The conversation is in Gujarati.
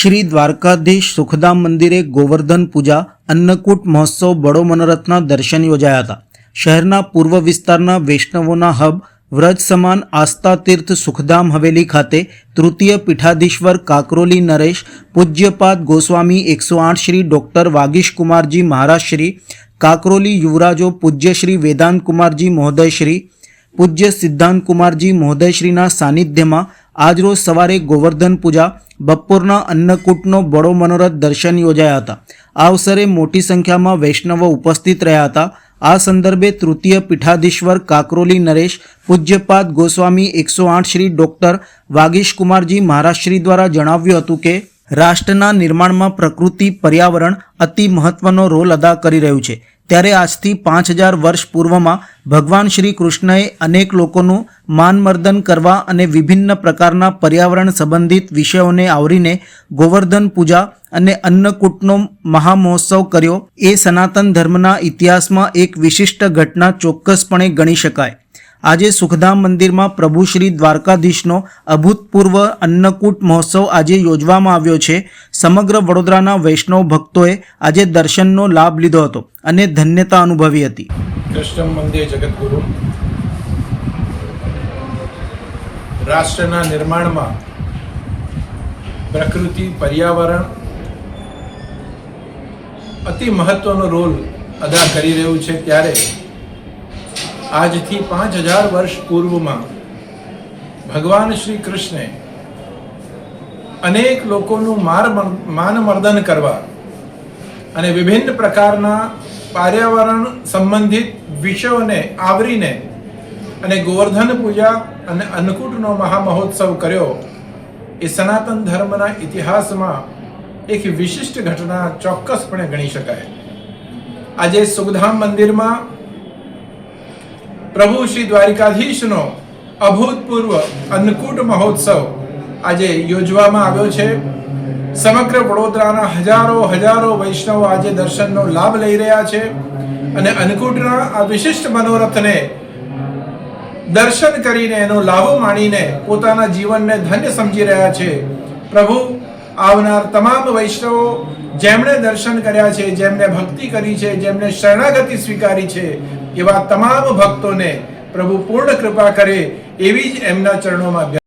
શ્રી દ્વારકાધીશ સુખધામ મંદિરે ગોવર્ધન પૂજા, અન્નકૂટ મહોત્સવ બડો મનોરથના દર્શન યોજાયા હતા. શહેરના પૂર્વ વિસ્તારના વૈષ્ણવોના હબ, વ્રજ સમાન આસ્થા તીર્થ સુખધામ હવેલી ખાતે તૃતીય પીઠાધીશ્વર કાકરોલી નરેશ, પૂજ્યપાદ ગોસ્વામી એકસો આઠ શ્રી ડૉક્ટર વાગીશ કુમારજી મહારાજ શ્રી, કાકરોલી યુવરાજો પૂજ્ય શ્રી વેદાંત કુમારજી મહોદય શ્રી, પૂજ્ય સિદ્ધાંત કુમારજી મહોદયશ્રીના સાનિધ્યમાં આજરોજ સવારે ગોવર્ધન પૂજા, બપોરના અન્નકૂટનો બડો મનોરથ દર્શન યોજાયા હતા. આ અવસરે મોટી સંખ્યામાં વૈષ્ણવો ઉપસ્થિત રહ્યા હતા. આ સંદર્ભે તૃતીય પીઠાધીશ્વર કાકરોલી નરેશ, પૂજ્યપાદ ગોસ્વામી એકસો આઠ શ્રી ડૉક્ટર વાગીશ કુમારજી મહારાજશ્રી દ્વારા જણાવ્યું હતું કે, રાષ્ટ્રના નિર્માણમાં પ્રકૃતિ, પર્યાવરણ અતિ મહત્વનો રોલ અદા કરી રહ્યું છે. ત્યારે આજથી પાંચ હજાર વર્ષ પૂર્વમાં ભગવાન શ્રી કૃષ્ણએ અનેક લોકોનું માનમર્દન કરવા અને વિભિન્ન પ્રકારના પર્યાવરણ સંબંધિત વિષયોને આવરીને ગોવર્ધન પૂજા અને અન્નકૂટનો મહામહોત્સવ કર્યો. એ સનાતન ધર્મના ઇતિહાસમાં એક વિશિષ્ટ ઘટના ચોક્કસપણે ગણી શકાય. આજે સુખધામ મંદિરમાં પ્રભુ શ્રી દ્વારકાધીશનો અભૂતપૂર્વ અન્નકૂટ મહોત્સવ આજે યોજવામાં આવ્યો છે. સમગ્ર વડોદરાના વૈષ્ણવ ભક્તોએ આજે દર્શનનો લાભ લીધો હતો અને ધન્યતા અનુભવી હતી. કૃષ્ણ મંદિર જગતગુરુ રાષ્ટ્રના નિર્માણમાં પ્રકૃતિ, પર્યાવરણ અતિ મહત્વનો રોલ અદા કરી રહ્યું છે ત્યારે આજથી પાંચ હજાર વર્ષ પૂર્વમાં ભગવાન શ્રી કૃષ્ણે અનેક લોકોનું માર માનમર્દન કરવા અને વિભિન્ન પ્રકારના પર્યાવરણ સંબંધિત વિષયોને આવરીને અને ગોવર્ધન પૂજા અને અન્નકૂટનો મહામહોત્સવ કર્યો. એ સનાતન ધર્મના ઇતિહાસમાં એક વિશિષ્ટ ઘટના ચોક્કસપણે ગણી શકાય. આજે સુખધામ મંદિરમાં પ્રભુ શ્રી દ્વારિકાધીશનો અભૂતપૂર્વ અન્નકૂટ મહોત્સવ આજે યોજવામાં આવ્યો છે. સમગ્ર વડોદરાના હજારો હજારો વૈષ્ણવો આજે દર્શનનો લાભ લઈ રહ્યા છે અને અન્નકૂટના આ વિશિષ્ટ મનોરથને દર્શન કરીને એનો લાભો માણીને પોતાના જીવનને ધન્ય સમજી રહ્યા છે. પ્રભુ, આવનાર તમામ વૈષ્ણવો જેમણે દર્શન કર્યા છે જેમણે ભક્તિ કરી છે, જેમને શરણાગતિ સ્વીકારી છે, એવા તમામ ભક્તોને પ્રભુ પૂર્ણ કૃપા કરે એવી જ એમના ચરણોમાં